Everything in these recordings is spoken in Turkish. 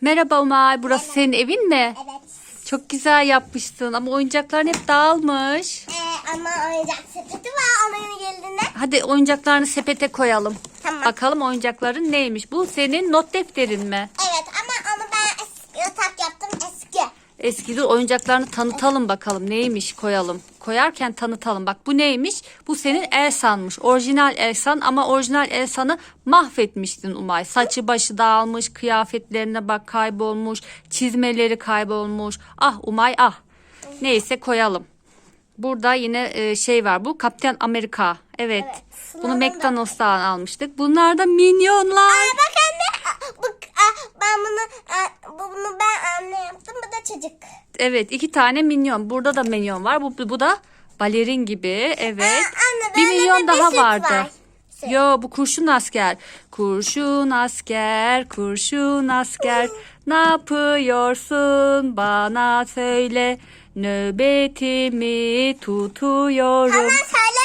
Merhaba Umay. Burası senin evin mi? Evet. Çok güzel yapmışsın ama oyuncakların hep dağılmış. Ee, ama oyuncak sepeti var onun geldiğinde. Hadi oyuncaklarını sepete koyalım. Tamam. Bakalım oyuncakların neymiş? Bu senin not defterin mi? Evet ama onu ben eski yatak yaptım eski. Oyuncaklarını tanıtalım bakalım neymiş koyalım. Koyarken tanıtalım. Bak bu neymiş? Bu senin Elsa'nmış. Orijinal Elsa'nın ama orijinal Elsa'nı mahvetmiştin Umay. Saçı başı dağılmış, kıyafetlerine bak kaybolmuş, çizmeleri kaybolmuş. Ah Umay ah. Neyse koyalım. Burada yine e, şey var bu Kaptan Amerika. Evet. Evet, Bunu McDonald's'tan almıştık. Bunlar da minyonlar. Aa, bak anne bu, ben bunu bunu ben anne yaptım bu da çocuk. Evet iki tane minyon. Burada da minyon var. Bu, bu da balerin gibi. Evet. Aa, anne, bir milyon de daha vardı. var. Şey. Yo bu kurşun asker. Kurşun asker, kurşun asker. ne yapıyorsun bana söyle. Nöbetimi tutuyorum.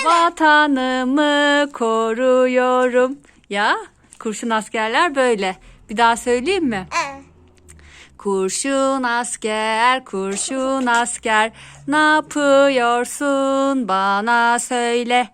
Vatanımı koruyorum. Ya kurşun askerler böyle. Bir daha söyleyeyim mi? Ee, Kurşun asker, kurşun asker, ne yapıyorsun bana söyle.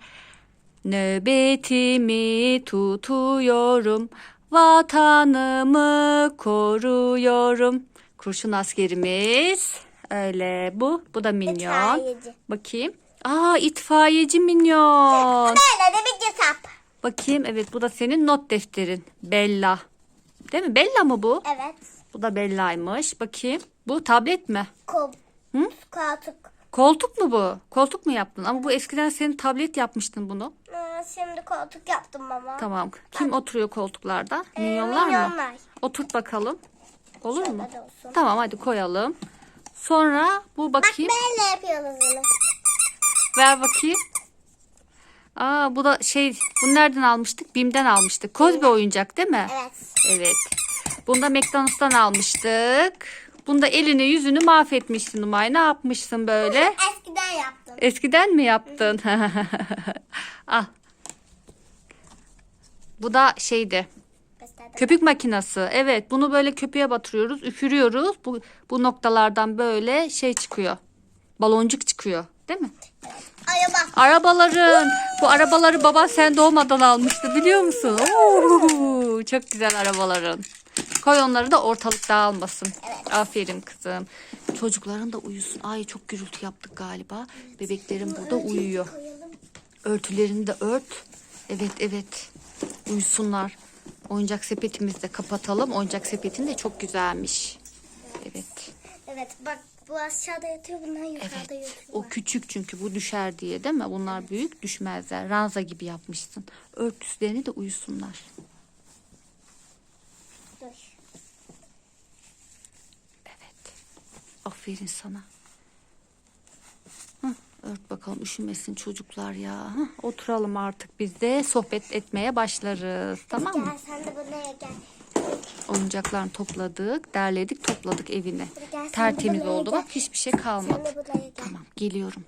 Nöbetimi tutuyorum, vatanımı koruyorum. Kurşun askerimiz. Öyle bu. Bu da minyon. İtfaiyeci. Bakayım. Aa itfaiyeci minyon. Böyle de bir kitap. Bakayım evet bu da senin not defterin. Bella. Değil mi? Bella mı bu? Evet. Bu da Bella'ymış. Bakayım. Bu tablet mi? Kol. Hı? Koltuk. Koltuk mu bu? Koltuk mu yaptın? Ama bu eskiden senin tablet yapmıştın bunu. Şimdi koltuk yaptım baba. Tamam. Kim oturuyor koltuklarda? Ee, Minyonlar mı? minyonlar. Oturt bakalım. Olur mu? Şöyle de olsun. Tamam hadi koyalım. Sonra bu Bak bakayım. böyle yapıyoruz bunu. Ver bakayım. Aa bu da şey bunu nereden almıştık? Bim'den almıştık. Kozbi oyuncak değil mi? Evet. Evet. Bunu da McDonald's'tan almıştık. Bunda elini yüzünü mahvetmişsin Umay. Ne yapmışsın böyle? Eskiden yaptım. Eskiden mi yaptın? Al. Bu da şeydi. Gösterdim. Köpük makinesi. Evet, bunu böyle köpüğe batırıyoruz, üfürüyoruz. Bu bu noktalardan böyle şey çıkıyor. Baloncuk çıkıyor, değil mi? Araba. Arabaların. Bu arabaları baban sen doğmadan almıştı biliyor musun? Oo, çok güzel arabaların. Koy onları da ortalık dağılmasın. Aferin kızım. Çocukların da uyusun. Ay çok gürültü yaptık galiba. Bebeklerim burada uyuyor. Örtülerini de ört. Evet evet. Uyusunlar. Oyuncak sepetimizi de kapatalım. Oyuncak sepetin de çok güzelmiş. Evet. Evet bak bu aşağıda yatıyor bunlar yukarıda Evet. yatıyor. O küçük çünkü bu düşer diye değil mi? Bunlar büyük düşmezler. Ranza gibi yapmışsın. Örtüslerini de uyusunlar. Dur. Evet. Aferin sana. Hah, ört bakalım üşümesin çocuklar ya. Hah, oturalım artık biz de sohbet etmeye başlarız. Tamam mı? Gel sen de buraya gel. Oyuncaklarını topladık, derledik, topladık evine. gel sen de Tertemiz buraya oldu gel. bak hiçbir şey Sen kalmadı. de buraya gel. Tamam geliyorum.